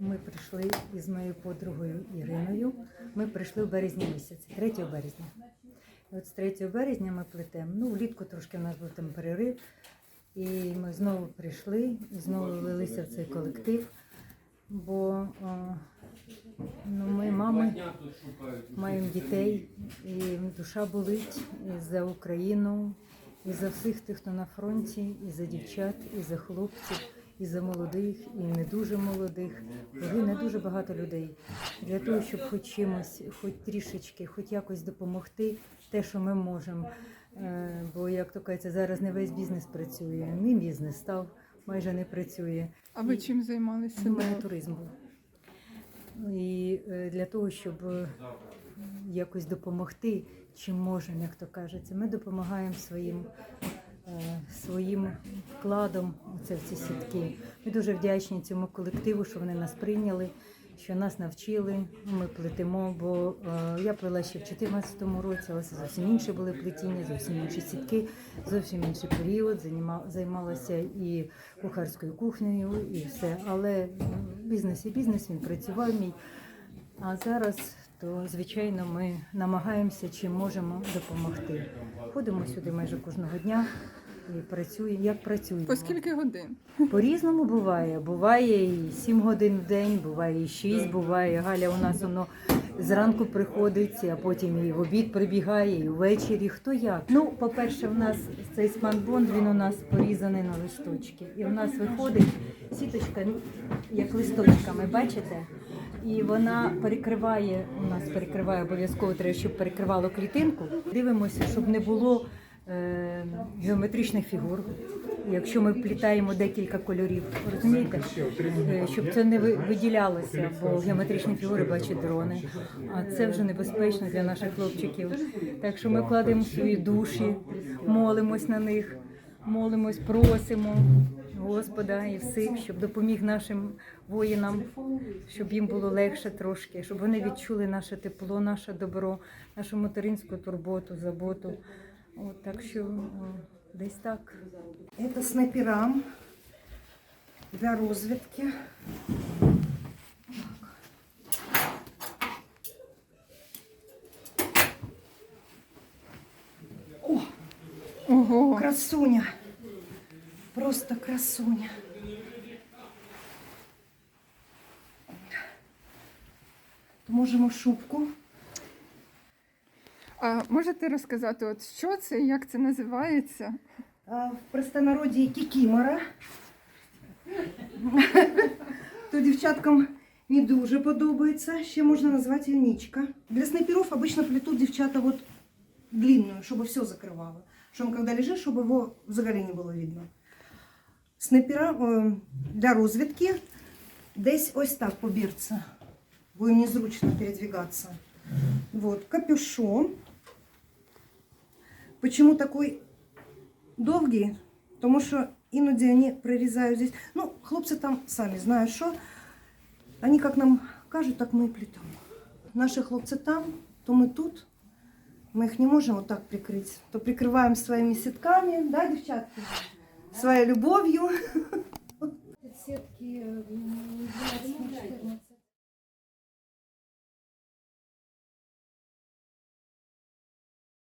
Ми прийшли із моєю подругою Іриною. Ми прийшли в березні місяці, 3 березня. І от з 3 березня ми плетемо. Ну, влітку трошки в нас був там перерив. І ми знову прийшли і знову влилися в цей колектив. Бо о, ну, ми мами маємо дітей, і душа болить і за Україну, і за всіх тих, хто на фронті, і за дівчат, і за хлопців, і за молодих, і не дуже молодих. Гине дуже багато людей. Для того, щоб хоч чимось, хоч трішечки, хоч якось допомогти, те, що ми можемо. Е, Бо, як то кажеться, зараз не весь бізнес працює, мій бізнес став, майже не працює. А ви чим займалися? У мене туризм був. І е, для того, щоб е, якось допомогти, чим можемо, як то кажеться, ми допомагаємо своїм, своїм вкладом оце в ці сітки. Ми дуже вдячні цьому колективу, що вони нас прийняли, що нас навчили. Ми плетемо, бо е, я плела ще в 2014 році, але це зовсім інші були плетіння, зовсім інші сітки, зовсім інший період. Займала- Займалася і кухарською кухнею, і все. Але бізнес і бізнес, він працював мій. А зараз, то звичайно, ми намагаємося чим можемо допомогти. Ходимо сюди майже кожного дня і працюємо. Як працюємо? По скільки годин? По-різному буває. Буває і 7 годин в день, буває і 6, буває. Галя у нас воно зранку приходить, а потім і в обід прибігає, і ввечері. Хто як? Ну, по-перше, в нас цей спанбонд, він у нас порізаний на листочки. І в нас виходить сіточка, ну, як листочками, бачите? І вона перекриває, у нас перекриває обов'язково треба, щоб перекривало клітинку. Дивимося, щоб не було е, геометричних фігур. Якщо ми вплітаємо декілька кольорів, розумієте, Е, щоб це не виділялося, бо геометричні фігури бачать дрони. А це вже небезпечно для наших хлопчиків. Так що ми кладемо свої душі, молимось на них, молимось, просимо Господа і всіх, щоб допоміг нашим воїнам, щоб їм було легше трошки, щоб вони відчули наше тепло, наше добро, нашу материнську турботу, заботу. От, так що десь так. Це снайперам для розвідки. О, Ого. Красуня. Просто красуня. Можемо шубку. А можете розказати, от що це, як це називається? А в простонароді кікімора. То дівчаткам не дуже подобається. Ще можна назвати нічка. Для снайперов обычно плетут девчата вот длинную, чтобы все закрывало. Чтобы когда лежишь, чтобы его взагалі не було видно. Снайпера е, для розвідки десь ось так побірця, бо їм незручно передвигатися. Вот, капюшон. Почему такой довгі, тому що іноді вони прирізають здесь. Ну, хлопці там самі знають, що. Вони як нам кажуть, так ми і плетемо. Наші хлопці там, то ми тут. Ми их не можем вот так прикрыть, То прикрываем своими сетками, да, девчатки? Своей любовью. Сітки 12 на 14.